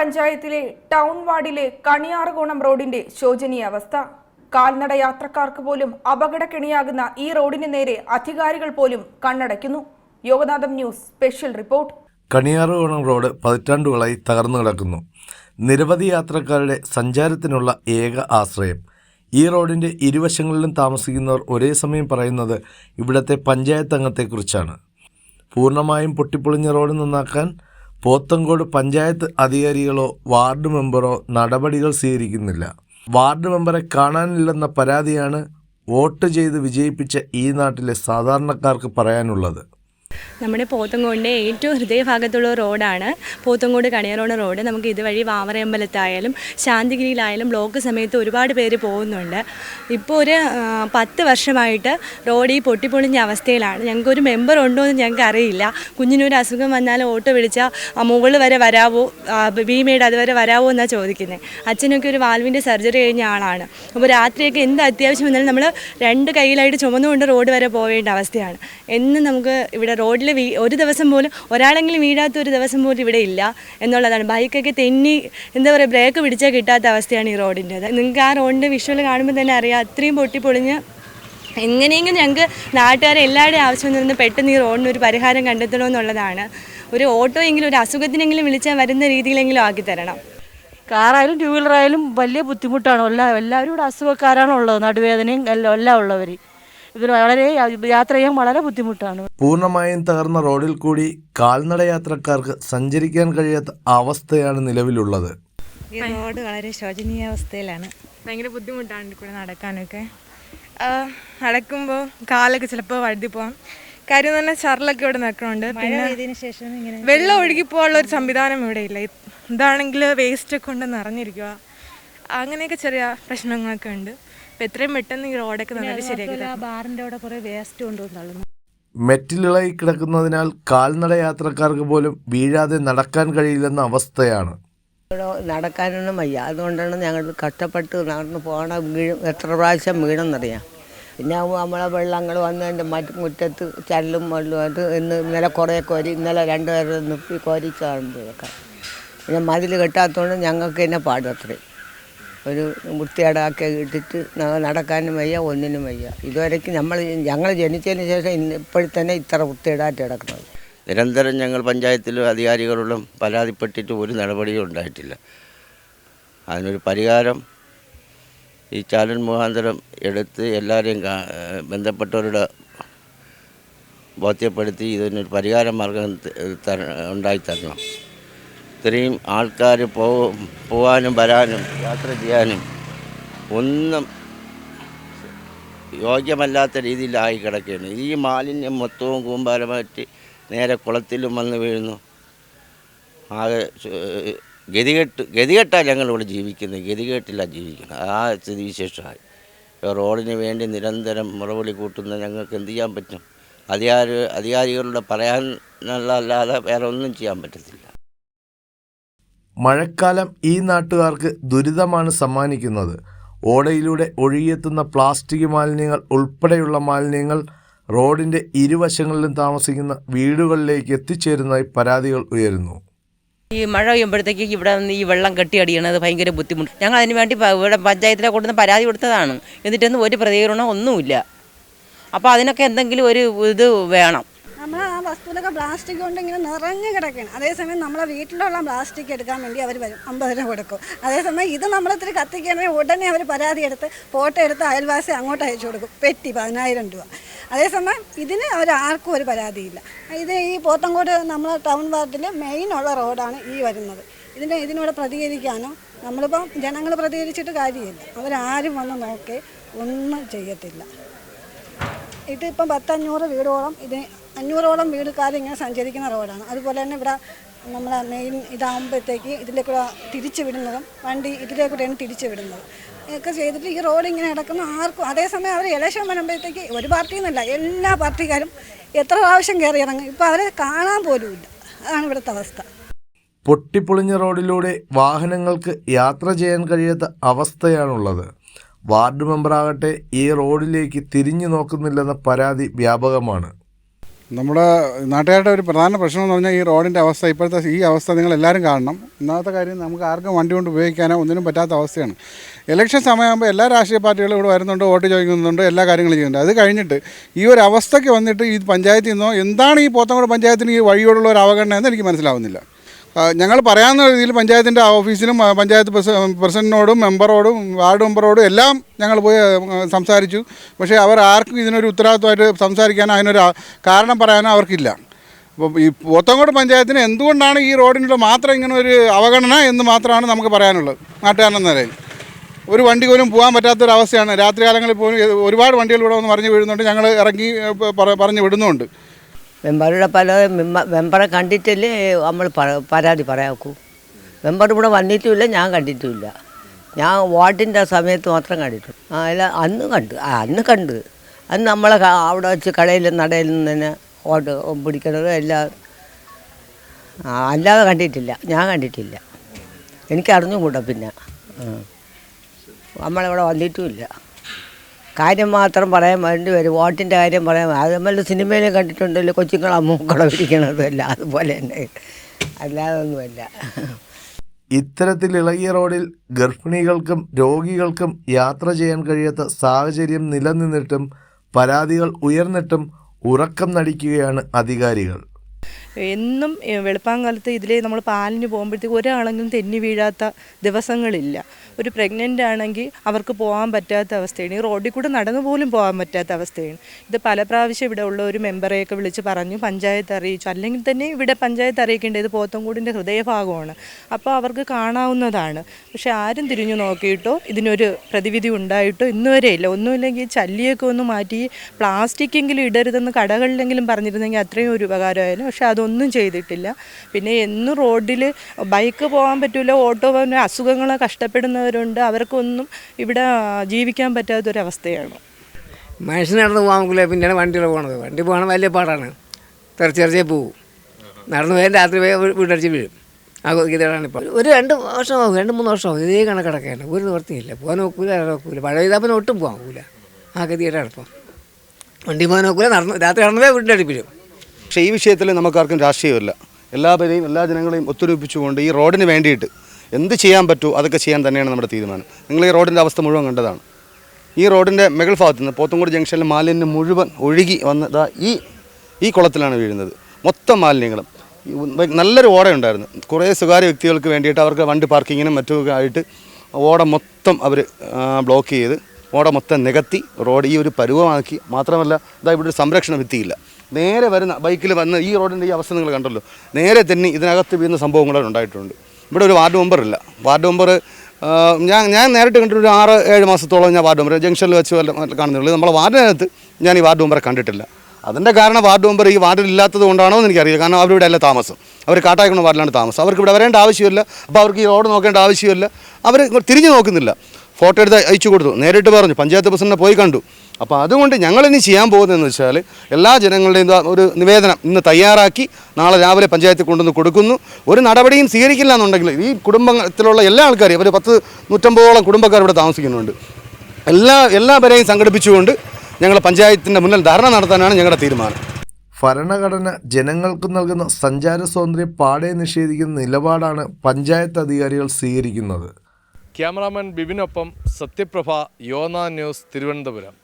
പഞ്ചായത്തിലെ ടൗൺ വാർഡിലെ കണിയാറുകോണം റോഡിന്റെ ശോചനീയ അവസ്ഥ. കാൽനട യാത്രക്കാർക്ക് പോലും അപകടക്കെണിയാകുന്ന ഈ റോഡിന് നേരെ അധികാരികൾ പോലും കണ്ണടയ്ക്കുന്നു. Yoganatham news special report. Kaniyarukonam road പതിറ്റാണ്ടുകളായി തകർന്നു കിടക്കുന്നു. നിരവധി യാത്രക്കാരുടെ സഞ്ചാരത്തിനുള്ള ഏക ആശ്രയം. ഈ റോഡിന്റെ ഇരുവശങ്ങളിലും താമസിക്കുന്നവർ ഒരേ സമയം പറയുന്നത് ഇവിടുത്തെ പഞ്ചായത്ത് അംഗത്തെക്കുറിച്ചാണ്. പൂർണമായും പൊട്ടിപ്പൊളിഞ്ഞ റോഡ് നന്നാക്കാൻ പോത്തങ്കോട് പഞ്ചായത്ത് അധികാരികളോ വാർഡ് മെമ്പറോ നടപടികൾ സ്വീകരിക്കുന്നില്ല. വാർഡ് മെമ്പറെ കാണാനില്ലെന്ന പരാതിയാണ് വോട്ട് ചെയ്ത് വിജയിപ്പിച്ച ഈ നാട്ടിലെ സാധാരണക്കാർക്ക് പറയാനുള്ളത്. നമ്മുടെ പോത്തങ്കോടിന്റെ ഏറ്റവും ഹൃദയഭാഗത്തുള്ള റോഡാണ്. പോത്തങ്കോട് കണിയറോണ റോഡ്. നമുക്ക് ഇതുവഴി വാവറയമ്പലത്തായാലും ശാന്തിഗിരിയിലായാലും ബ്ലോക്ക് സമയത്ത് ഒരുപാട് പേര് പോകുന്നുണ്ട്. ഇപ്പോൾ ഒരു പത്ത് വർഷമായിട്ട് റോഡ് ഈ പൊട്ടിപ്പൊളിഞ്ഞ അവസ്ഥയിലാണ്. ഞങ്ങൾക്കൊരു മെമ്പർ ഉണ്ടോ എന്ന് ഞങ്ങൾക്ക് അറിയില്ല. കുഞ്ഞിനൊരു അസുഖം വന്നാൽ ഓട്ടോ വിളിച്ചാൽ മുകളിൽ വരെ വരാവോ. ഭീമയുടെ അതുവരെ വരാവോ എന്നാണ് ചോദിക്കുന്നത് അച്ഛനൊക്കെ ഒരു വാൽവിന്റെ സർജറി കഴിഞ്ഞ ആളാണ്. അപ്പോൾ രാത്രിയൊക്കെ എന്ത് അത്യാവശ്യം വന്നാലും നമ്മൾ രണ്ട് കയ്യിലായിട്ട് ചുമന്നുകൊണ്ട് റോഡ് വരെ പോവേണ്ട അവസ്ഥയാണ്. എന്നും നമുക്ക് ഇവിടെ റോഡിൽ വീ ഒരു ദിവസം പോലും ഒരാളെങ്കിലും വീഴാത്ത ഒരു ദിവസം പോലും ഇവിടെ ഇല്ല എന്നുള്ളതാണ്. ബൈക്കൊക്കെ തെന്നി എന്താ പറയുക ബ്രേക്ക് പിടിച്ചാൽ കിട്ടാത്ത അവസ്ഥയാണ് ഈ റോഡിന്റെ. നിങ്ങൾക്ക് ആ റോഡിന്റെ വിഷ്വൽ കാണുമ്പോൾ തന്നെ അറിയാം അത്രയും പൊട്ടിപ്പൊളിഞ്ഞ് എങ്ങനെയെങ്കിലും ഞങ്ങൾക്ക് നാട്ടുകാരെ എല്ലാവരുടെയും ആവശ്യം നിന്ന് പെട്ടെന്ന് ഈ റോഡിന് ഒരു പരിഹാരം കണ്ടെത്തണമെന്നുള്ളതാണ് ഒരു ഓട്ടോ എങ്കിലും ഒരു അസുഖത്തിനെങ്കിലും വിളിച്ചാൽ വരുന്ന രീതിയിലെങ്കിലും ആക്കി തരണം. കാറായാലും ടൂ വീലറായാലും വലിയ ബുദ്ധിമുട്ടാണ്. എല്ലാ എല്ലാവരും ഇവിടെ അസുഖക്കാരാണ് ഉള്ളത്. നടുവേദനയും എല്ലാം എല്ലാം ഉള്ളവർ ഇതിന് വളരെ യാത്ര ചെയ്യാൻ വളരെ ബുദ്ധിമുട്ടാണ്. പൂർണമായും തകർന്ന റോഡിൽ കൂടി കാൽനട യാത്രക്കാർക്ക് സഞ്ചരിക്കാൻ കഴിയാത്ത അവസ്ഥയാണ് നിലവിലുള്ളത്. ഈ റോഡ് വളരെ ശോചനീയ അവസ്ഥയിലാണ്. ഭയങ്കര ബുദ്ധിമുട്ടാണ് കൂടെ നടക്കാനൊക്കെ. നടക്കുമ്പോൾ കാലൊക്കെ ചിലപ്പോൾ വഴുതി പോകാം കാര്യം തന്നെ ചരലൊക്കെ ഇവിടെ നിൽക്കണുണ്ട്. പിന്നെ ഇതിന് ശേഷം ഇങ്ങനെ വെള്ളം ഒഴുകി പോകാനുള്ള ഒരു സംവിധാനം ഇവിടെ ഇല്ല. ഇത് ഇതാണെങ്കിൽ വേസ്റ്റ് ഒക്കെ കൊണ്ട് നിറഞ്ഞിരിക്കുക അങ്ങനെയൊക്കെ ചെറിയ പ്രശ്നങ്ങളൊക്കെ ഉണ്ട്. അപ്പം എത്രയും പെട്ടെന്ന് ഈ റോഡൊക്കെ നന്നായിട്ട് ശരിയാക്കി ആ തരണം. ബാറിന്റെ അവിടെ കുറേ വേസ്റ്റ് കൊണ്ടുവന്ന് തള്ളുന്നു. മെറ്റിലിളകി കിടക്കുന്നതിനാൽ കാൽനട യാത്രക്കാർക്ക് പോലും വീഴാതെ നടക്കാൻ കഴിയില്ലെന്ന അവസ്ഥയാണ്. ഇവിടെ നടക്കാനൊന്നും വയ്യ. അതുകൊണ്ടാണ് ഞങ്ങൾ കഷ്ടപ്പെട്ട് നടന്ന് പോകണ വീഴും എത്ര പ്രാവശ്യം വീണെന്നറിയാം. പിന്നെ നമ്മളെ വെള്ളങ്ങൾ വന്നതിന്റെ മറ്റു മുറ്റത്ത് ചല്ലും വെള്ളമായിട്ട് ഇന്ന് ഇന്നലെ കുറേ കോരി ഇന്നലെ രണ്ടുപേരെ നിപ്പി നിർത്തി കോരിച്ചാണ് ഇതൊക്കെ പിന്നെ മതിൽ കെട്ടാത്തതുകൊണ്ട് ഞങ്ങൾക്ക് തന്നെ പാടും അത്രയും. ഒരു വൃത്തികേടാക്കി ഇട്ടിട്ട് നടക്കാനും വയ്യ ഒന്നിനും വയ്യ. ഇതുവരേക്കും നമ്മൾ ഞങ്ങൾ ജനിച്ചതിന് ശേഷം ഇന്ന് ഇപ്പോഴത്തന്നെ ഇത്ര വൃത്തികേടായിട്ട് കിടക്കുന്നത്. നിരന്തരം ഞങ്ങൾ പഞ്ചായത്തിലും അധികാരികളോടും പരാതിപ്പെട്ടിട്ട് ഒരു നടപടിയും ഉണ്ടായിട്ടില്ല. അതിനൊരു പരിഹാരം ഈ ചാലൻ മുഖാന്തരം എടുത്ത് എല്ലാവരെയും ബന്ധപ്പെട്ടവരുടെ ബോധ്യപ്പെടുത്തി ഇതിനൊരു പരിഹാര മാർഗം ഉണ്ടായി തരണം. ഇത്രയും ആൾക്കാർ പോ പോകാനും വരാനും യാത്ര ചെയ്യാനും ഒന്നും യോഗ്യമല്ലാത്ത രീതിയിലായി കിടക്കുകയാണ്. ഈ മാലിന്യം മൊത്തവും കൂമ്പാരമായിട്ട് നേരെ കുളത്തിലും വന്ന് വീഴുന്നു. ആകെ ഗതികെട്ട് ഗതികെട്ടാണ് ഞങ്ങളിവിടെ ജീവിക്കുന്നത്. ഗതികെട്ടിലാണ് ജീവിക്കുന്നത്. ആ സ്ഥിതിവിശേഷമായി റോഡിന് വേണ്ടി നിരന്തരം മുറവിളി കൂട്ടുന്ന ഞങ്ങൾക്ക് എന്ത് ചെയ്യാൻ പറ്റും? അധികാരി അധികാരികളുടെ പറയാനുള്ളതല്ലാതെ വേറെ ഒന്നും ചെയ്യാൻ പറ്റത്തില്ല. മഴക്കാലം ഈ നാട്ടുകാർക്ക് ദുരിതമാണ് സമ്മാനിക്കുന്നത്. ഓടയിലൂടെ ഒഴുകിയെത്തുന്ന പ്ലാസ്റ്റിക് മാലിന്യങ്ങൾ ഉൾപ്പെടെയുള്ള മാലിന്യങ്ങൾ റോഡിന്റെ ഇരുവശങ്ങളിലും താമസിക്കുന്ന വീടുകളിലേക്ക് എത്തിച്ചേരുന്നതായി പരാതികൾ ഉയരുന്നു. ഈ മഴ പെയ്യുമ്പോഴത്തേക്ക് ഇവിടെ നിന്ന് ഈ വെള്ളം കെട്ടിയടിയണത് ഭയങ്കര ബുദ്ധിമുട്ട്. ഞങ്ങൾ അതിന് വേണ്ടി ഇവിടെ പഞ്ചായത്തിലെ കൊണ്ടുവന്ന് പരാതി കൊടുത്തതാണ്. എന്നിട്ടൊന്നും ഒരു പ്രതികരണം ഒന്നുമില്ല. അപ്പോൾ അതിനൊക്കെ എന്തെങ്കിലും ഒരു ഇത് വേണം. നമ്മൾ ആ വസ്തുവിലൊക്കെ പ്ലാസ്റ്റിക് കൊണ്ട് ഇങ്ങനെ നിറഞ്ഞു കിടക്കുകയാണ്. അതേസമയം നമ്മളെ വീട്ടിലുള്ള പ്ലാസ്റ്റിക് എടുക്കാൻ വേണ്ടി അവർ വരും. അമ്പത് രൂപ കൊടുക്കും. അതേസമയം ഇത് നമ്മളിത്തിരി കത്തിക്കുകയാണെങ്കിൽ ഉടനെ അവർ പരാതി എടുത്ത് ഫോട്ടോ എടുത്ത് അയൽവാസി അങ്ങോട്ട് അയച്ചു കൊടുക്കും. പെറ്റി പതിനായിരം രൂപ. അതേസമയം ഇതിന് അവരാർക്കും ഒരു പരാതിയില്ല. ഇത് ഈ പോത്തങ്കോട് നമ്മളെ ടൗൺ വാർഡിൽ ഉള്ള റോഡാണ് ഈ വരുന്നത്. ഇതിന്റെ ഇതിനോട് പ്രതികരിക്കാനോ നമ്മളിപ്പം ജനങ്ങൾ പ്രതികരിച്ചിട്ട് കാര്യമില്ല. അവരാരും വന്ന് നോക്കി ഒന്നും ചെയ്യത്തില്ല. ഇതിപ്പം പത്തഞ്ഞൂറ് വീടോളം ഇത് അഞ്ഞൂറോളം വീടുകാർ ഇങ്ങനെ സഞ്ചരിക്കുന്ന റോഡാണ്. അതുപോലെ തന്നെ ഇവിടെ നമ്മളെ മെയിൻ ഇതാകുമ്പോഴത്തേക്ക് ഇതിലേക്കൂടെ തിരിച്ചു വിടുന്നതും വണ്ടി ഇതിലേക്കൂടെയാണ് തിരിച്ചു വിടുന്നത്. ഒക്കെ ചെയ്തിട്ട് ഈ റോഡ് ഇങ്ങനെ കിടക്കുന്ന ആർക്കും അതേസമയം അവർ ഇലക്ഷൻ വരുമ്പോഴത്തേക്ക് ഒരു പാർട്ടിയിൽ നിന്നല്ല എല്ലാ പാർട്ടിക്കാരും എത്ര പ്രാവശ്യം കയറി ഇറങ്ങും. ഇപ്പോൾ അവരെ കാണാൻ പോലുമില്ല അതാണ് ഇവിടുത്തെ അവസ്ഥ. പൊട്ടിപ്പൊളിഞ്ഞ റോഡിലൂടെ വാഹനങ്ങൾക്ക് യാത്ര ചെയ്യാൻ കഴിയാത്ത അവസ്ഥയാണുള്ളത്. വാർഡ് മെമ്പറാകട്ടെ ഈ റോഡിലേക്ക് തിരിഞ്ഞു നോക്കുന്നില്ലെന്ന പരാതി വ്യാപകമാണ്. നമ്മുടെ നാട്ടുകാരുടെ ഒരു പ്രധാന പ്രശ്നം എന്ന് പറഞ്ഞാൽ ഈ റോഡിന്റെ അവസ്ഥ ഇപ്പോഴത്തെ ഈ അവസ്ഥ നിങ്ങൾ എല്ലാവരും കാണണം. ഇന്നത്തെ കാര്യം നമുക്ക് ആർക്കും വണ്ടി കൊണ്ട് ഉപയോഗിക്കാനോ ഒന്നിനും പറ്റാത്ത അവസ്ഥയാണ്. ഇലക്ഷൻ സമയമാകുമ്പോൾ എല്ലാ രാഷ്ട്രീയ പാർട്ടികളും ഇവിടെ വരുന്നുണ്ട് വോട്ട് ചോദിക്കുന്നുണ്ട് എല്ലാ കാര്യങ്ങളും ചെയ്യുന്നുണ്ട്. അത് കഴിഞ്ഞിട്ട് ഈ ഒരു അവസ്ഥയ്ക്ക് വന്നിട്ട് ഈ പഞ്ചായത്തിൽ നിന്നോ എന്താണ് ഈ പോത്തങ്കോട് പഞ്ചായത്തിന് ഈ വഴിയോടുള്ള ഒരു അവഗണന എന്ന് എനിക്ക് മനസ്സിലാവുന്നില്ല. ഞങ്ങൾ പറയാവുന്ന രീതിയിൽ പഞ്ചായത്തിന്റെ ഓഫീസിലും പഞ്ചായത്ത് പ്രസിഡന്റിനോടും മെമ്പറോടും വാർഡ് മെമ്പറോടും എല്ലാം ഞങ്ങൾ പോയി സംസാരിച്ചു. പക്ഷേ അവർ ആർക്കും ഇതിനൊരു ഉത്തരവാദിത്വമായിട്ട് സംസാരിക്കാനോ അതിനൊരു കാരണം പറയാനോ അവർക്കില്ല. അപ്പോൾ ഈ പോത്തങ്കോട് പഞ്ചായത്തിന് എന്തുകൊണ്ടാണ് ഈ റോഡിനുള്ള മാത്രം ഇങ്ങനെ ഒരു അവഗണന എന്ന് മാത്രമാണ് നമുക്ക് പറയാനുള്ളത് നാട്ടുകാരെന്ന നിലയിൽ. ഒരു വണ്ടി പോലും പോകാൻ പറ്റാത്തൊരവസ്ഥയാണ്. രാത്രികാലങ്ങളിൽ പോലും ഒരുപാട് വണ്ടികൾ ഇവിടെ വന്ന് മറിഞ്ഞ് വീഴുന്നുണ്ട്. ഞങ്ങൾ ഇറങ്ങി പറഞ്ഞു വിടുന്നുമുണ്ട് മെമ്പറുടെ പല വെമ്പറെ കണ്ടിട്ടല്ലേ നമ്മൾ പരാതി പറയാക്കൂ. മെമ്പർ ഇവിടെ വന്നിട്ടുമില്ല ഞാൻ കണ്ടിട്ടുമില്ല. ഞാൻ വാട്ടിന്റെ സമയത്ത് മാത്രം കണ്ടിട്ടുണ്ട് ആ അല്ല അന്ന് കണ്ടു ആ അന്ന് കണ്ട്. അന്ന് നമ്മളെ അവിടെ വെച്ച് കടയിൽ നടയിൽ നിന്ന് തന്നെ ഓട്ട് പിടിക്കുന്നത് എല്ലാം. അല്ലാതെ കണ്ടിട്ടില്ല. ഞാൻ കണ്ടിട്ടില്ല. എനിക്ക് അറിഞ്ഞുകൂടാ പിന്നെ. നമ്മളിവിടെ വന്നിട്ടുമില്ല. കാര്യം മാത്രം പറയാൻ വേണ്ടി വരും. വോട്ടിന്റെ കാര്യം പറയാൻ അത് നമ്മൾ സിനിമയിലും കണ്ടിട്ടുണ്ടല്ലോ കൊച്ചുങ്ങൾ മൂക്കട പിടിക്കണതും അല്ല അതുപോലെ തന്നെ. അല്ലാതൊന്നുമല്ല. ഇത്തരത്തിൽ ഇളകിയ റോഡിൽ ഗർഭിണികൾക്കും രോഗികൾക്കും യാത്ര ചെയ്യാൻ കഴിയാത്ത സാഹചര്യം നിലനിന്നിട്ടും പരാതികൾ ഉയർന്നിട്ടും ഉറക്കം നടിക്കുകയാണ് അധികാരികൾ. എന്നും വെളുപ്പാങ്കാലത്ത് ഇതിലേ നമ്മൾ പാലിന് പോകുമ്പോഴത്തേക്ക് ഒരാളെങ്കിലും തെന്നി വീഴാത്ത ദിവസങ്ങളില്ല. ഒരു പ്രഗ്നന്റ് ആണെങ്കിൽ അവർക്ക് പോകാൻ പറ്റാത്ത അവസ്ഥയാണ്. ഈ റോഡിൽ കൂടെ നടന്നു പോലും പോകാൻ പറ്റാത്ത അവസ്ഥയാണ്. ഇത് പല പ്രാവശ്യം ഇവിടെ ഉള്ള ഒരു മെമ്പറെയൊക്കെ വിളിച്ച് പറഞ്ഞു പഞ്ചായത്ത് അറിയിച്ചു. അല്ലെങ്കിൽ തന്നെ ഇവിടെ പഞ്ചായത്ത് അറിയിക്കേണ്ടത് പോത്തൻകൂടിന്റെ ഹൃദയഭാഗമാണ്. അപ്പോൾ അവർക്ക് കാണാവുന്നതാണ്. പക്ഷേ ആരും തിരിഞ്ഞു നോക്കിയിട്ടോ ഇതിനൊരു പ്രതിവിധി ഉണ്ടായിട്ടോ ഇന്നുവരെ ഇല്ല. ഒന്നുമില്ലെങ്കിൽ ചല്ലിയൊക്കെ ഒന്ന് മാറ്റി പ്ലാസ്റ്റിക്കെങ്കിലും ഇടരുതെന്ന് കടകളിലെങ്കിലും പറഞ്ഞിരുന്നെങ്കിൽ അത്രയും ഒരു ഉപകാരമായാലും പക്ഷെ അതൊന്നും ചെയ്തിട്ടില്ല. പിന്നെ എന്നും റോഡിൽ ബൈക്ക് പോകാൻ പറ്റില്ല ഓട്ടോ പോകാൻ അസുഖങ്ങൾ കഷ്ടപ്പെടുന്നവരുണ്ട്. അവർക്കൊന്നും ഇവിടെ ജീവിക്കാൻ പറ്റാത്തൊരവസ്ഥയാണ്. മനുഷ്യൻ നടന്ന് പോകാൻ നോക്കില്ല പിന്നെയാണ് വണ്ടിയിൽ പോകണത് വണ്ടി പോകണം വലിയ പാടാണ്. തെറിച്ചെറിച്ചേ പോകും നടന്നു പോയാൽ രാത്രി പോയി വീട്ടടിച്ച് വീഴും. ആ ഇപ്പോൾ ഒരു രണ്ട് വർഷമാകും രണ്ട് മൂന്ന് വർഷമാകും ഇതേ കണക്കിടക്കാണ് ഒരു നിവർത്തിയില്ല. പോകാൻ നോക്കൂല നോക്കൂല. പഴയ ഇതാപ്പം ഒട്ടും പോകാൻ നോക്കൂല. ആ ഗതികേടാണ് വണ്ടി പോകാൻ നോക്കൂല നടന്നു രാത്രി നടന്നു പോയാൽ വീട്ടിലടിപ്പ് വരും പക്ഷേ ഈ വിഷയത്തിൽ നമുക്കാർക്കും രാഷ്ട്രീയമില്ല. എല്ലാവരെയും എല്ലാ ജനങ്ങളെയും ഒത്തുരൂപിച്ചുകൊണ്ട് ഈ റോഡിന് വേണ്ടിയിട്ട് എന്ത് ചെയ്യാൻ പറ്റുമോ അതൊക്കെ ചെയ്യാൻ തന്നെയാണ് നമ്മുടെ തീരുമാനം. നിങ്ങൾ ഈ റോഡിന്റെ അവസ്ഥ മുഴുവൻ കണ്ടതാണ്. ഈ റോഡിന്റെ മുകൾ ഭാഗത്ത് നിന്ന് പോത്തങ്കോട് ജംഗ്ഷനിലെ മാലിന്യം മുഴുവൻ ഒഴുകി വന്നതാ ഈ ഈ കുളത്തിലാണ് വീഴുന്നത്. മൊത്തം മാലിന്യങ്ങളും. നല്ലൊരു ഓടയുണ്ടായിരുന്നു കുറേ സ്വകാര്യ വ്യക്തികൾക്ക് വേണ്ടിയിട്ട് അവർക്ക് വണ്ടി പാർക്കിങ്ങിനും മറ്റുമൊക്കെ ആയിട്ട് ഓട മൊത്തം അവർ ബ്ലോക്ക് ചെയ്ത് ഓട മൊത്തം നികത്തി റോഡ് ഈ ഒരു പരുവമാക്കി. മാത്രമല്ല ഇതാ ഇവിടെ ഒരു സംരക്ഷണ നേരെ വരുന്ന ബൈക്കിൽ വന്ന് ഈ റോഡിന്റെ ഈ അവസ്ഥ നിങ്ങൾ കണ്ടല്ലോ. നേരെ തന്നെ ഇതിനകത്ത് വീഴുന്ന സംഭവങ്ങൾ ഉണ്ടായിട്ടുണ്ട്. ഇവിടെ ഒരു വാർഡ് മെമ്പർ ഇല്ല. വാർഡ് മെമ്പർ ഞാൻ ഞാൻ നേരിട്ട് കണ്ടിട്ട് ഒരു ആറ് ഏഴ് മാസത്തോളം ഞാൻ വാർഡ് മെമ്പർ ജംഗ്ഷനിൽ വെച്ച് കാണുന്നുള്ളൂ. നമ്മളെ വാർഡിനകത്ത് ഞാൻ ഈ വാർഡ് മെമ്പറെ കണ്ടിട്ടില്ല. അതിന്റെ കാരണം വാർഡ് മെമ്പർ ഈ വാർഡിൽ ഇല്ലാത്തത് കൊണ്ടാണോ എന്ന് എനിക്കറിയില്ല. കാരണം അവരിവിടെ അല്ല താമസം. അവർ കാട്ടാക്കുന്ന വാർഡിലാണ് താമസം. അവർക്ക് ഇവിടെ വരേണ്ട ആവശ്യമില്ല. അപ്പോൾ അവർക്ക് ഈ റോഡ് നോക്കേണ്ട ആവശ്യമില്ല. അവർ തിരിഞ്ഞു നോക്കുന്നില്ല. ഫോട്ടോ എടുത്ത് അയച്ചു കൊടുത്തു. നേരിട്ട് പറഞ്ഞു. പഞ്ചായത്ത് പ്രസിഡന്റിനെ പോയി കണ്ടു. അപ്പോൾ അതുകൊണ്ട് ഞങ്ങളിനി ചെയ്യാൻ പോകുന്നതെന്ന് വെച്ചാൽ എല്ലാ ജനങ്ങളുടെയും ഒരു നിവേദനം ഇന്ന് തയ്യാറാക്കി നാളെ രാവിലെ പഞ്ചായത്തിൽ കൊണ്ടുവന്ന് കൊടുക്കുന്നു. ഒരു നടപടിയും സ്വീകരിക്കില്ല എന്നുണ്ടെങ്കിൽ ഈ കുടുംബത്തിലുള്ള എല്ലാ ആൾക്കാരെയും ഒരു പത്ത് നൂറ്റമ്പതോളം കുടുംബക്കാർ ഇവിടെ താമസിക്കുന്നുണ്ട്. എല്ലാ എല്ലാവരെയും സംഘടിപ്പിച്ചുകൊണ്ട് ഞങ്ങൾ പഞ്ചായത്തിന്റെ മുന്നിൽ ധർണ നടത്താനാണ് ഞങ്ങളുടെ തീരുമാനം. ഭരണഘടന ജനങ്ങൾക്ക് നൽകുന്ന സഞ്ചാര സ്വാതന്ത്ര്യം പാടെ നിഷേധിക്കുന്ന നിലപാടാണ് പഞ്ചായത്ത് അധികാരികൾ സ്വീകരിക്കുന്നത്. ക്യാമറാമാൻ ബിബിനൊപ്പം സത്യപ്രഭ യോന ന്യൂസ് തിരുവനന്തപുരം.